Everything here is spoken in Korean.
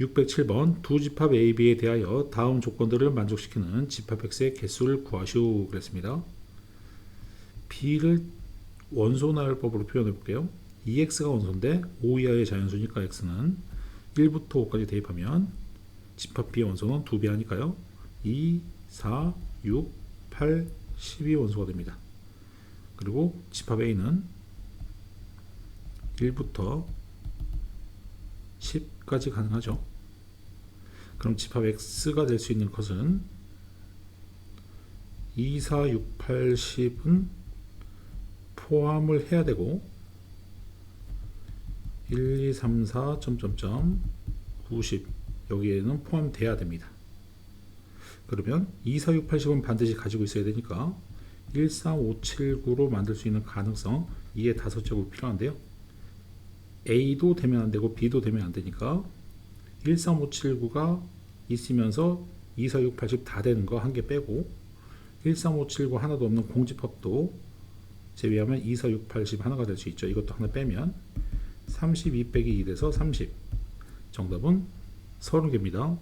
607번 두 집합 A, B에 대하여 다음 조건들을 만족시키는 집합 X의 개수를 구하시오 그랬습니다. B를 원소 나열법으로 표현해 볼게요. 2X가 원소인데 5 이하의 자연수니까 X는 1부터 5까지 대입하면 집합 B의 원소는 2배 하니까요. 2, 4, 6, 8, 12 원소가 됩니다. 그리고 집합 A는 1부터 10까지 가능하죠. 그럼 집합 X가 될 수 있는 것은 2, 4, 6, 8, 10은 포함을 해야 되고 1, 2, 3, 4, 점점점 90 여기에는 포함돼야 됩니다. 그러면 2, 4, 6, 8, 10은 반드시 가지고 있어야 되니까 1, 3, 5, 7, 9로 만들 수 있는 가능성 2의 다섯 제곱 필요한데요. A도 되면 안 되고 B도 되면 안 되니까 1, 3, 5, 7, 9가 있으면서 2, 4, 6, 8, 10 다 되는 거 한 개 빼고 1, 3, 5, 7, 9 하나도 없는 공집합도 제외하면 2, 4, 6, 8, 10 하나가 될 수 있죠. 이것도 하나 빼면 32 빼기 2 돼서 30 정답은 30개입니다.